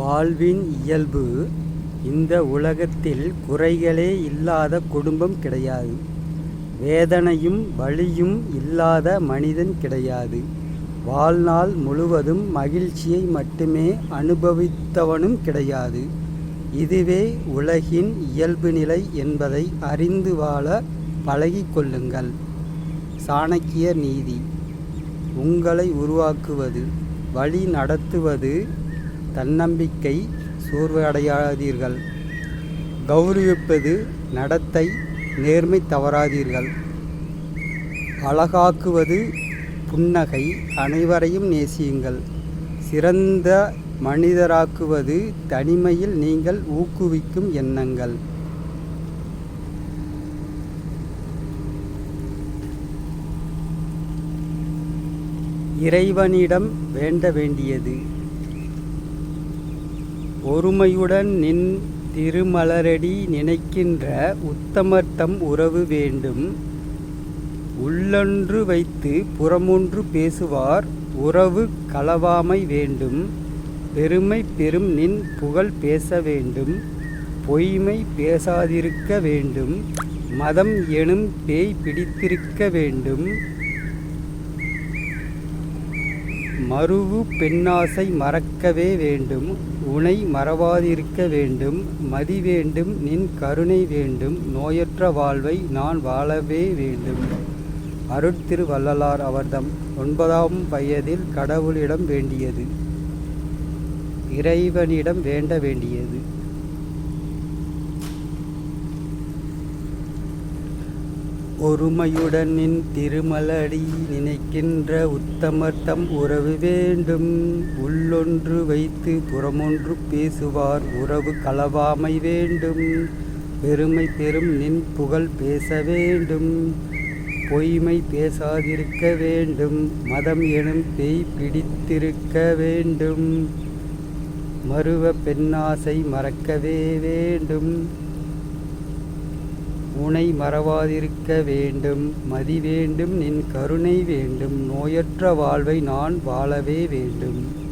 வாழ்வின் இயல்பு இந்த உலகத்தில் குறைகளே இல்லாத குடும்பம் கிடையாது. வேதனையும் வலியும் இல்லாத மனிதன் கிடையாது. வாழ்நாள் முழுவதும் மகிழ்ச்சியை மட்டுமே அனுபவித்தவனும் கிடையாது. இதுவே உலகின் இயல்பு நிலை என்பதை அறிந்து வாழ பழகிக்கொள்ளுங்கள் கொள்ளுங்கள். நீதி. உங்களை உருவாக்குவது வழி நடத்துவது தன்னம்பிக்கை சோர்வடையாதீர்கள். கௌரவிப்பது நடத்தை நேர்மை தவறாதீர்கள். அழகாக்குவது புன்னகை அனைவரையும் நேசியுங்கள். சிறந்த மனிதராக்குவது தனிமையில் நீங்கள் ஊக்குவிக்கும் எண்ணங்கள். இறைவனிடம் வேண்ட வேண்டியது. ஒருமையுடன் நின் திருமலரடி நினைக்கின்ற உத்தமர்த்தம் உறவு வேண்டும். உள்ளொன்று வைத்து புறமொன்று பேசுவார் உறவு களவாமை வேண்டும். பெருமை பெரும் நின் புகழ் பேச வேண்டும். பொய்மை பேசாதிருக்க வேண்டும். மதம் எனும் பேய் பிடித்திருக்க வேண்டும். மருவு பெண்ணாசை மறக்கவே வேண்டும். உனை மறவாதிருக்க வேண்டும். மதி வேண்டும். நின் கருணை வேண்டும். நோயற்ற வாழ்வை நான் வாழவே வேண்டும். அருட்திரு வள்ளலார் அவர்தம் ஒன்பதாம் வயதில் கடவுளிடம் வேண்டியது. இறைவனிடம் வேண்ட வேண்டியது. ஒருமையுடன் நின் திருமலடி நினைக்கின்ற உத்தமர்த்தம் உறவு வேண்டும். உள்ளொன்று வைத்து புறமொன்று பேசுவார் உறவு களவாமை வேண்டும். பெருமை பெரும் நின் புகழ் பேச வேண்டும். பொய்மை பேசாதிருக்க வேண்டும். மதம் எனும் பேய் பிடித்திருக்க வேண்டும். மறுவ பெண்ணாசை மறக்கவே வேண்டும். உனை மறவாதிருக்க வேண்டும் மதி வேண்டும் நின் கருணை வேண்டும் நோயற்ற வாழ்வை நான் வாழவே வேண்டும்.